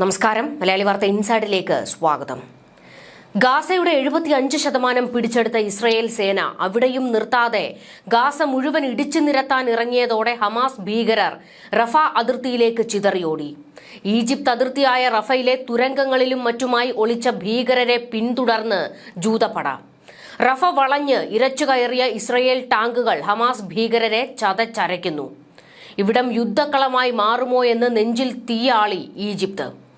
നമസ്കാരം. മലയാളി വാർത്ത ഇൻസൈഡിലേക്ക് സ്വാഗതം. ഗാസയുടെ എഴുപത്തി അഞ്ച് ശതമാനം പിടിച്ചെടുത്ത ഇസ്രയേൽ സേന അവിടെയും നിർത്താതെ ഗാസ മുഴുവൻ ഇടിച്ചു നിരത്താൻ ഇറങ്ങിയതോടെ ഹമാസ് ഭീകരർ റഫ അതിർത്തിയിലേക്ക് ചിതറിയോടി. ഈജിപ്ത് അതിർത്തിയായ റഫയിലെ തുരങ്കങ്ങളിലും മറ്റുമായി ഒളിച്ച ഭീകരരെ പിന്തുടർന്ന് ജൂതപ്പട. റഫ വളഞ്ഞ് ഇരച്ചു കയറിയ ഇസ്രയേൽ ടാങ്കുകൾ ഹമാസ് ഭീകരരെ ചതച്ചരയ്ക്കുന്നു. ഇവിടം യുദ്ധക്കളമായി മാറുമോ എന്ന് നെഞ്ചിൽ തീയാളി ഈജിപ്ത്.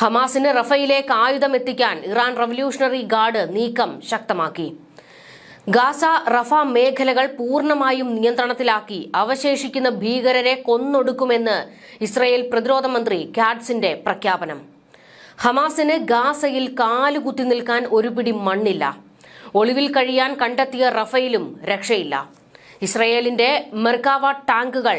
ഹമാസിന് റഫയിലേക്ക് ആയുധം എത്തിക്കാൻ ഇറാൻ റവല്യൂഷണറി ഗാർഡ് നീക്കം ശക്തമാക്കി. ഗാസ റഫ മേഖലകൾ പൂർണമായും നിയന്ത്രണത്തിലാക്കി. അവശേഷിക്കുന്ന ഭീകരരെ കൊന്നൊടുക്കുമെന്ന് ഇസ്രയേൽ പ്രതിരോധ മന്ത്രി കാറ്റ്സിന്റെ പ്രഖ്യാപനം. ഹമാസിന് ഗാസയിൽ കാലുകുത്തി നിൽക്കാൻ ഒരു പിടി മണ്ണില്ല. ഒളിവിൽ കഴിയാൻ കണ്ടെത്തിയ റഫയിലും രക്ഷയില്ല. ഇസ്രയേലിന്റെ മെർക്കാവ ടാങ്കുകൾ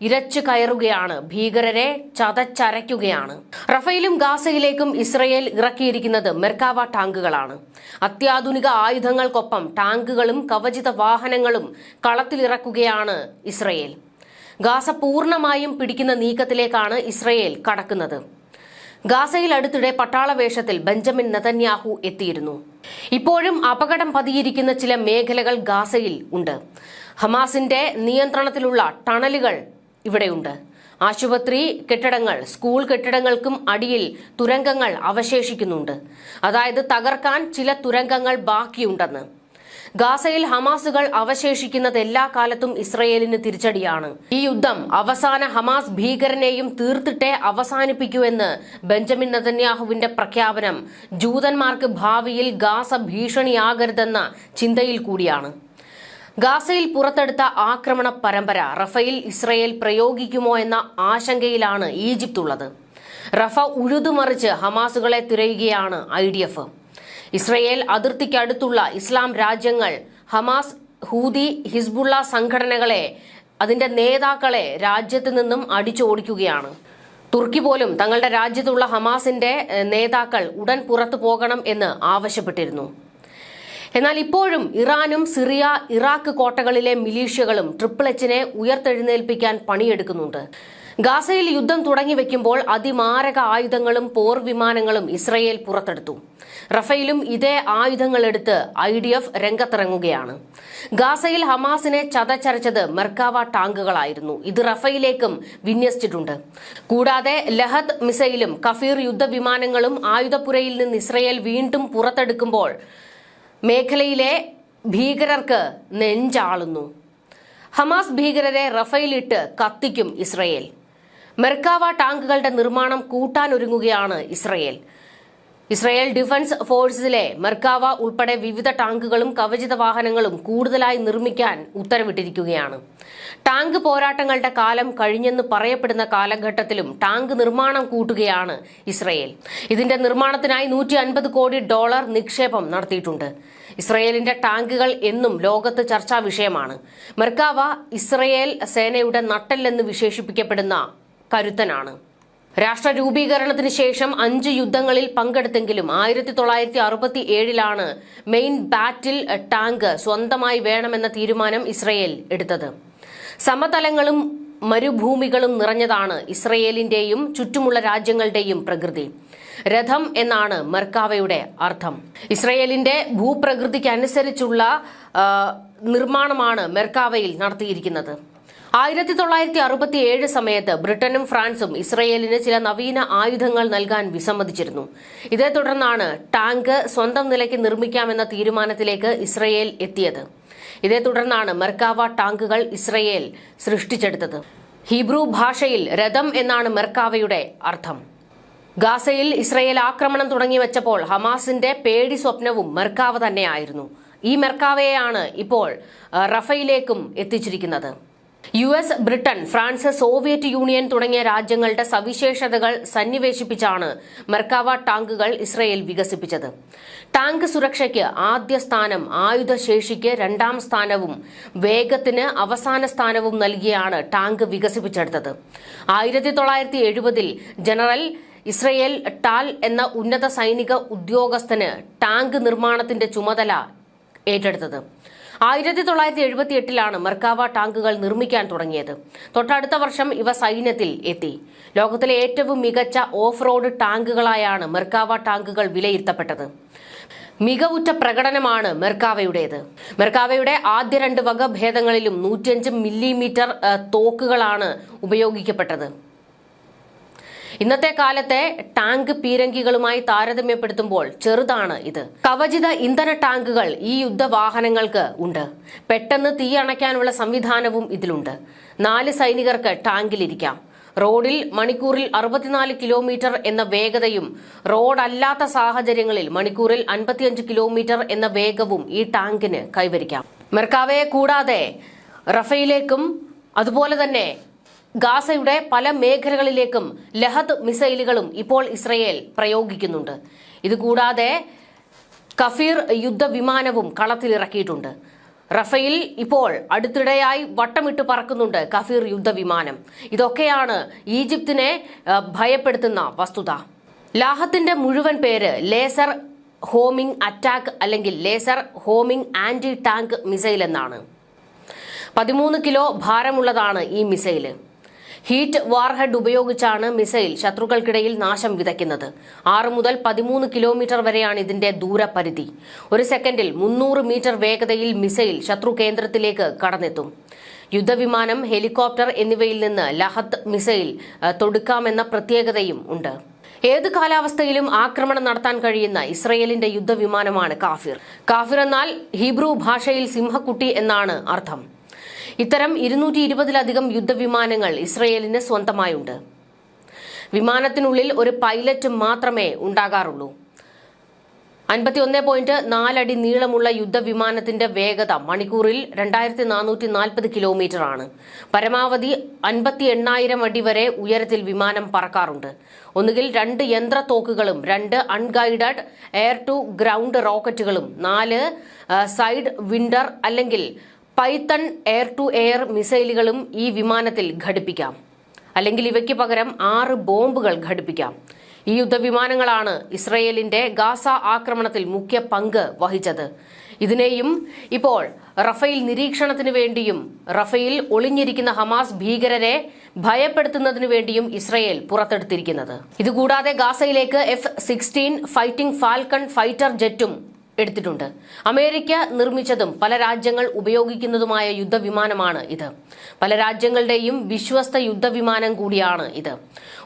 ഇരച്ചു കയറുകയാണ്. ഭീകരരെ ചതച്ചരയ്ക്കുകയാണ്. റഫയിലും ഗാസയിലേക്കും ഇസ്രയേൽ ഇറക്കിയിരിക്കുന്നത് മെർക്കാവ ടാങ്കുകളാണ്. അത്യാധുനിക ആയുധങ്ങൾക്കൊപ്പം ടാങ്കുകളും കവചിത വാഹനങ്ങളും കളത്തിലിറക്കുകയാണ് ഇസ്രയേൽ. ഗാസ പൂർണമായും പിടിക്കുന്ന നീക്കത്തിലേക്കാണ് ഇസ്രയേൽ കടക്കുന്നത്. ഗാസയിൽ അടുത്തിടെ പട്ടാള വേഷത്തിൽ ബെഞ്ചമിൻ നതന്യാഹു എത്തിയിരുന്നു. ഇപ്പോഴും അപകടം പതിയിരിക്കുന്ന ചില മേഖലകൾ ഗാസയിൽ ഉണ്ട്. ഹമാസിന്റെ നിയന്ത്രണത്തിലുള്ള ടണലുകൾ ഇവിടെയുണ്ട്. ആശുപത്രി കെട്ടിടങ്ങൾ സ്കൂൾ കെട്ടിടങ്ങൾക്കും അടിയിൽ തുരങ്കങ്ങൾ അവശേഷിക്കുന്നുണ്ട്. അതായത് തകർക്കാൻ ചില തുരങ്കങ്ങൾ ബാക്കിയുണ്ടെന്ന്. ഗാസയിൽ ഹമാസുകൾ അവശേഷിക്കുന്നത് എല്ലാ കാലത്തും ഇസ്രയേലിന് തിരിച്ചടിയാണ്. ഈ യുദ്ധം അവസാന ഹമാസ് ഭീകരനെയും തീർത്തിട്ടേ അവസാനിപ്പിക്കൂ എന്ന് ബെഞ്ചമിൻ നതന്യാഹുവിന്റെ പ്രഖ്യാപനം ജൂതന്മാർക്ക് ഭാവിയിൽ ഗാസ ഭീഷണിയാകരുതെന്ന ചിന്തയിൽ കൂടിയാണ്. ഗാസയിൽ പുറത്തെടുത്ത ആക്രമണ പരമ്പര റഫയിൽ ഇസ്രയേൽ പ്രയോഗിക്കുമോ എന്ന ആശങ്കയിലാണ് ഈജിപ്ത് ഉള്ളത് റഫ ഉഴുതുമറിച്ച് ഹമാസുകളെ തിരയുകയാണ് ഐ ഡി എഫ്. ഇസ്രയേൽ അതിർത്തിക്കടുത്തുള്ള ഇസ്ലാം രാജ്യങ്ങൾ ഹമാസ് ഹൂദി ഹിസ്ബുള്ള സംഘടനകളെ അതിന്റെ നേതാക്കളെ രാജ്യത്ത് നിന്നും അടിച്ചോടിക്കുകയാണ്. തുർക്കി പോലും തങ്ങളുടെ രാജ്യത്തുള്ള ഹമാസിന്റെ നേതാക്കൾ ഉടൻ പുറത്തു പോകണം എന്ന് ആവശ്യപ്പെട്ടിരുന്നു. എന്നാൽ ഇപ്പോഴും ഇറാനും സിറിയ ഇറാഖ് കോട്ടകളിലെ മിലീഷ്യകളും ട്രിപ്പിൾ എച്ചിനെ ഉയർത്തെഴുന്നേൽപ്പിക്കാൻ പണിയെടുക്കുന്നുണ്ട്. ഗാസയിൽ യുദ്ധം തുടങ്ങി വെക്കുമ്പോൾ അതിമാരക ആയുധങ്ങളും പോർ വിമാനങ്ങളും ഇസ്രയേൽ പുറത്തെടുത്തു. റഫേലും ഇതേ ആയുധങ്ങളെടുത്ത് ഐ ഡി എഫ് രംഗത്തിറങ്ങുകയാണ്. ഗാസയിൽ ഹമാസിനെ ചതച്ചരച്ചത് മെർക്കാവ ടാങ്കുകളായിരുന്നു. ഇത് റഫയിലേക്കും വിന്യസിച്ചിട്ടുണ്ട്. കൂടാതെ ലഹദ് മിസൈലും കഫീർ യുദ്ധവിമാനങ്ങളും ആയുധപ്പുരയിൽ നിന്ന് ഇസ്രയേൽ വീണ്ടും പുറത്തെടുക്കുമ്പോൾ മേഖലയിലെ ഭീകരർക്ക് നെഞ്ചാളുന്നു. ഹമാസ് ഭീകരരെ റഫയിലിട്ട് കത്തിക്കും ഇസ്രയേൽ. മെർക്കാവ ടാങ്കുകളുടെ നിർമ്മാണം കൂട്ടാനൊരുങ്ങുകയാണ് ഇസ്രയേൽ. ഇസ്രയേൽ ഡിഫൻസ് ഫോഴ്സിലെ മെർക്കാവ ഉൾപ്പെടെ വിവിധ ടാങ്കുകളും കവചിത വാഹനങ്ങളും കൂടുതലായി നിർമ്മിക്കാൻ ഉത്തരവിട്ടിരിക്കുകയാണ്. ടാങ്ക് പോരാട്ടങ്ങളുടെ കാലം കഴിഞ്ഞെന്ന് പറയപ്പെടുന്ന കാലഘട്ടത്തിലും ടാങ്ക് നിർമ്മാണം കൂട്ടുകയാണ് ഇസ്രയേൽ. ഇതിന്റെ നിർമ്മാണത്തിനായി നൂറ്റി കോടി ഡോളർ നിക്ഷേപം നടത്തിയിട്ടുണ്ട്. ഇസ്രയേലിന്റെ ടാങ്കുകൾ എന്നും ലോകത്ത് ചർച്ചാ വിഷയമാണ്. മെർക്കാവ ഇസ്രയേൽ സേനയുടെ നട്ടെല്ലെന്ന് വിശേഷിപ്പിക്കപ്പെടുന്ന കരുത്തനാണ്. രാഷ്ട്ര രൂപീകരണത്തിന് ശേഷം അഞ്ച് യുദ്ധങ്ങളിൽ പങ്കെടുത്തെങ്കിലും ആയിരത്തി തൊള്ളായിരത്തി അറുപത്തി ഏഴിലാണ് മെയിൻ ബാറ്റിൽ ടാങ്ക് സ്വന്തമായി വേണമെന്ന തീരുമാനം ഇസ്രയേൽ എടുത്തത്. സമതലങ്ങളും മരുഭൂമികളും നിറഞ്ഞതാണ് ഇസ്രയേലിന്റെയും ചുറ്റുമുള്ള രാജ്യങ്ങളുടെയും പ്രകൃതി. രഥം എന്നാണ് മെർക്കാവയുടെ അർത്ഥം. ഇസ്രയേലിന്റെ ഭൂപ്രകൃതിക്കനുസരിച്ചുള്ള നിർമ്മാണമാണ് മെർക്കാവയിൽ നടത്തിയിരിക്കുന്നത്. ആയിരത്തി തൊള്ളായിരത്തി അറുപത്തി ഏഴ് സമയത്ത് ബ്രിട്ടനും ഫ്രാൻസും ഇസ്രയേലിന് ചില നവീന ആയുധങ്ങൾ നൽകാൻ വിസമ്മതിച്ചിരുന്നു. ഇതേ തുടർന്നാണ് ടാങ്ക് സ്വന്തം നിലയ്ക്ക് നിർമ്മിക്കാമെന്ന തീരുമാനത്തിലേക്ക് ഇസ്രയേൽ എത്തിയത്. ഇതേ തുടർന്നാണ് മെർക്കാവ ടാങ്കുകൾ ഇസ്രയേൽ സൃഷ്ടിച്ചെടുത്തത്. ഹീബ്രു ഭാഷയിൽ രഥം എന്നാണ് മെർക്കാവയുടെ അർത്ഥം. ഗാസയിൽ ഇസ്രയേൽ ആക്രമണം തുടങ്ങി വെച്ചപ്പോൾ ഹമാസിന്റെ പേടി സ്വപ്നവും മെർക്കാവ തന്നെയായിരുന്നു. ഈ മെർക്കാവയെയാണ് ഇപ്പോൾ റഫയിലേക്കും എത്തിച്ചിരിക്കുന്നത്. U S Britain France Soviet Union തുടങ്ങിയ രാജ്യങ്ങളുടെ സവിശേഷതകൾ സന്നിവേശിപ്പിച്ചാണ് മെർക്കാവ ടാങ്കുകൾ ഇസ്രയേൽ വികസിപ്പിച്ചത്. ടാങ്ക് സുരക്ഷയ്ക്ക് ആദ്യ സ്ഥാനം ആയുധശേഷിക്ക് രണ്ടാം സ്ഥാനവും വേഗത്തിന് അവസാന സ്ഥാനവും നൽകിയാണ് ടാങ്ക് വികസിപ്പിച്ചെടുത്തത്. ആയിരത്തി തൊള്ളായിരത്തി എഴുപതിൽ ജനറൽ ഇസ്രയേൽ ടാൽ എന്ന ഉന്നത സൈനിക ഉദ്യോഗസ്ഥന് ടാങ്ക് നിർമ്മാണത്തിന്റെ ചുമതല ഏറ്റെടുത്തത്. ആയിരത്തി തൊള്ളായിരത്തി എഴുപത്തി എട്ടിലാണ് മെർക്കാവ ടാങ്കുകൾ നിർമ്മിക്കാൻ തുടങ്ങിയത്. തൊട്ടടുത്ത വർഷം ഇവ സൈന്യത്തിൽ എത്തി. ലോകത്തിലെ ഏറ്റവും മികച്ച ഓഫ് റോഡ് ടാങ്കുകളായാണ് മെർക്കാവ ടാങ്കുകൾ വിലയിരുത്തപ്പെട്ടത്. മികവുറ്റ പ്രകടനമാണ് മെർക്കാവയുടേത്. മെർക്കാവയുടെ ആദ്യ രണ്ട് വകഭേദങ്ങളിലും നൂറ്റിയഞ്ച് മില്ലിമീറ്റർ തോക്കുകളാണ് ഉപയോഗിക്കപ്പെട്ടത്. ഇന്നത്തെ കാലത്തെ ടാങ്ക് പീരങ്കികളുമായി താരതമ്യപ്പെടുത്തുമ്പോൾ ചെറുതാണ് ഇത്. കവചിത ഇന്ധന ടാങ്കുകൾ ഈ യുദ്ധവാഹനങ്ങൾക്ക് ഉണ്ട്. പെട്ടെന്ന് തീ അണയ്ക്കാനുള്ള സംവിധാനവും ഇതിലുണ്ട്. നാല് സൈനികർക്ക് ടാങ്കിലിരിക്കാം. റോഡിൽ മണിക്കൂറിൽ അറുപത്തിനാല് കിലോമീറ്റർ എന്ന വേഗതയും റോഡല്ലാത്ത സാഹചര്യങ്ങളിൽ മണിക്കൂറിൽ അൻപത്തിയഞ്ച് കിലോമീറ്റർ എന്ന വേഗവും ഈ ടാങ്കിന് കൈവരിക്കാം. മെർക്കാവയെ കൂടാതെ റഫയിലേക്കും അതുപോലെ തന്നെ ഗാസയുടെ പല മേഖലകളിലേക്കും ലഹദ് മിസൈലുകളും ഇപ്പോൾ ഇസ്രയേൽ പ്രയോഗിക്കുന്നുണ്ട്. ഇതുകൂടാതെ കഫീർ യുദ്ധവിമാനവും കളത്തിലിറക്കിയിട്ടുണ്ട്. റഫേൽ ഇപ്പോൾ അടുത്തിടെയായി വട്ടമിട്ട് പറക്കുന്നുണ്ട് കഫീർ യുദ്ധവിമാനം. ഇതൊക്കെയാണ് ഈജിപ്തിനെ ഭയപ്പെടുത്തുന്ന വസ്തുത. ലാഹത്തിന്റെ മുഴുവൻ പേര് ലേസർ ഹോമിംഗ് അറ്റാക്ക് അല്ലെങ്കിൽ laser homing anti tank missile എന്നാണ്. പതിമൂന്ന് കിലോ ഭാരമുള്ളതാണ് ഈ മിസൈൽ. ഹീറ്റ് വാർഹെഡ് ഉപയോഗിച്ചാണ് മിസൈൽ ശത്രുക്കൾക്കിടയിൽ നാശം വിതയ്ക്കുന്നത്. ആറ് മുതൽ പതിമൂന്ന് കിലോമീറ്റർ വരെയാണ് ഇതിന്റെ ദൂരപരിധി. ഒരു സെക്കൻഡിൽ മുന്നൂറ് മീറ്റർ വേഗതയിൽ മിസൈൽ ശത്രു കേന്ദ്രത്തിലേക്ക് കടന്നെത്തും. യുദ്ധവിമാനം ഹെലികോപ്റ്റർ എന്നിവയിൽ നിന്ന് ലഹത്ത് മിസൈൽ തൊടുക്കാമെന്ന പ്രത്യേകതയും ഉണ്ട്. ഏത് കാലാവസ്ഥയിലും ആക്രമണം നടത്താൻ കഴിയുന്ന ഇസ്രയേലിന്റെ യുദ്ധവിമാനമാണ് കാഫിർ. കാഫിർ എന്നാൽ ഹീബ്രു ഭാഷയിൽ സിംഹക്കുട്ടി എന്നാണ് അർത്ഥം. ഇത്തരം ഇരുന്നൂറ്റി ഇരുപതിലധികം യുദ്ധവിമാനങ്ങൾ ഇസ്രയേലിന് സ്വന്തമായുണ്ട്. വിമാനത്തിനുള്ളിൽ ഒരു പൈലറ്റ് മാത്രമേ ഉണ്ടാകാറുള്ളൂ. അൻപത്തി ഒന്ന് പോയിന്റ് നാലടി നീളമുള്ള യുദ്ധവിമാനത്തിന്റെ വേഗത മണിക്കൂറിൽ രണ്ടായിരത്തി നാനൂറ്റി നാൽപ്പത് കിലോമീറ്റർ ആണ് പരമാവധി അൻപത്തി എണ്ണായിരം അടി വരെ ഉയരത്തിൽ വിമാനം പറക്കാറുണ്ട്. ഒന്നുകിൽ രണ്ട് യന്ത്രത്തോക്കുകളും രണ്ട് അൺഗൈഡഡ് എയർ ടു ഗ്രൗണ്ട് റോക്കറ്റുകളും നാല് സൈഡ് വിൻഡർ അല്ലെങ്കിൽ പൈത്തൺ എയർ ടു എയർ മിസൈലുകളും ഈ വിമാനത്തിൽ ഘടിപ്പിക്കാം. അല്ലെങ്കിൽ ഇവയ്ക്ക് പകരം ആറ് ബോംബുകൾ ഘടിപ്പിക്കാം. ഈ യുദ്ധവിമാനങ്ങളാണ് ഇസ്രയേലിന്റെ ഗാസ ആക്രമണത്തിൽ മുഖ്യ പങ്ക് വഹിച്ചത്. ഇതിനെയും ഇപ്പോൾ റഫേൽ നിരീക്ഷണത്തിനു വേണ്ടിയും റഫേൽ ഒളിഞ്ഞിരിക്കുന്ന ഹമാസ് ഭീകരരെ ഭയപ്പെടുത്തുന്നതിനു വേണ്ടിയും ഇസ്രയേൽ പുറത്തെടുത്തിരിക്കുന്നത്. ഇതുകൂടാതെ ഗാസയിലേക്ക് F sixteen fighting falcon fighter ജെറ്റും എടുത്തിട്ടുണ്ട്. അമേരിക്ക നിർമ്മിച്ചതും പല രാജ്യങ്ങൾ ഉപയോഗിക്കുന്നതുമായ യുദ്ധവിമാനമാണ് ഇത്. പല രാജ്യങ്ങളുടെയും വിശ്വസ്ത യുദ്ധവിമാനം കൂടിയാണ് ഇത്.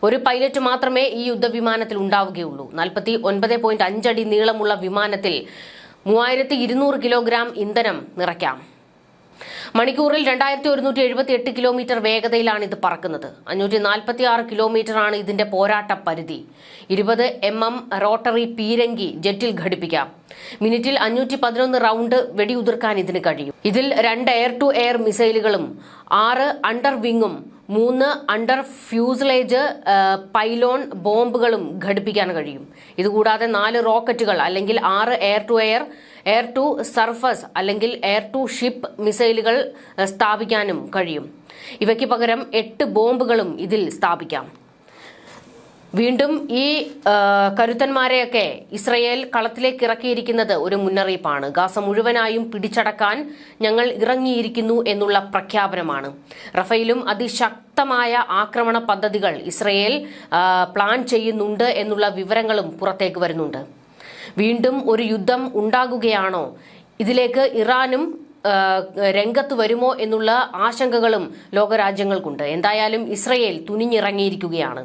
ഒരു പൈലറ്റ് മാത്രമേ ഈ യുദ്ധവിമാനത്തിൽ ഉണ്ടാവുകയുള്ളൂ. നാൽപ്പത്തി ഒൻപത് പോയിന്റ് അഞ്ചടി നീളമുള്ള വിമാനത്തിൽ മൂവായിരത്തി ഇരുന്നൂറ് കിലോഗ്രാം ഇന്ധനം നിറയ്ക്കാം. മണിക്കൂറിൽ രണ്ടായിരത്തി ഒരുന്നൂറ്റി എഴുപത്തി എട്ട് കിലോമീറ്റർ വേഗതയിലാണ് ഇത് പറക്കുന്നത്. അഞ്ഞൂറ്റി നാൽപ്പത്തി ആറ് കിലോമീറ്റർ ആണ് ഇതിന്റെ പോരാട്ട പരിധി. ഇരുപത് എം എം റോട്ടറി പീരങ്കി ജെറ്റിൽ ഘടിപ്പിക്കാം. മിനിറ്റിൽ അഞ്ഞൂറ്റി പതിനൊന്ന് റൗണ്ട് വെടിയുതിർക്കാൻ ഇതിന് കഴിയും. ഇതിൽ രണ്ട് എയർ ടു എയർ മിസൈലുകളും ആറ് അണ്ടർ വിങ്ങും മൂന്ന് അണ്ടർ ഫ്യൂസലേജ് പൈലോൺ ബോംബുകളും ഘടിപ്പിക്കാൻ കഴിയും. ഇതുകൂടാതെ നാല് റോക്കറ്റുകൾ അല്ലെങ്കിൽ ആറ് air to air air to surface അല്ലെങ്കിൽ എയർ ടു ഷിപ്പ് മിസൈലുകൾ സ്ഥാപിക്കാനും കഴിയും. ഇവയ്ക്ക് പകരം എട്ട് ബോംബുകളും ഇതിൽ സ്ഥാപിക്കാം. വീണ്ടും ഈ കരുത്തന്മാരെയൊക്കെ ഇസ്രയേൽ കളത്തിലേക്ക് ഇറക്കിയിരിക്കുന്നത് ഒരു മുന്നറിയിപ്പാണ്. ഗാസ മുഴുവനായും പിടിച്ചടക്കാൻ ഞങ്ങൾ ഇറങ്ങിയിരിക്കുന്നു എന്നുള്ള പ്രഖ്യാപനമാണ്. റഫയിലും അതിശക്തമായ ആക്രമണ പദ്ധതികൾ ഇസ്രയേൽ പ്ലാൻ ചെയ്യുന്നുണ്ട് എന്നുള്ള വിവരങ്ങളും പുറത്തേക്ക് വരുന്നുണ്ട്. വീണ്ടും ഒരു യുദ്ധം ഉണ്ടാകുകയാണോ? ഇതിലേക്ക് ഇറാനും രംഗത്ത് വരുമോ എന്നുള്ള ആശങ്കകളും ലോകരാജ്യങ്ങൾക്കുണ്ട്. എന്തായാലും ഇസ്രയേൽ തുനിഞ്ഞിറങ്ങിയിരിക്കുകയാണ്.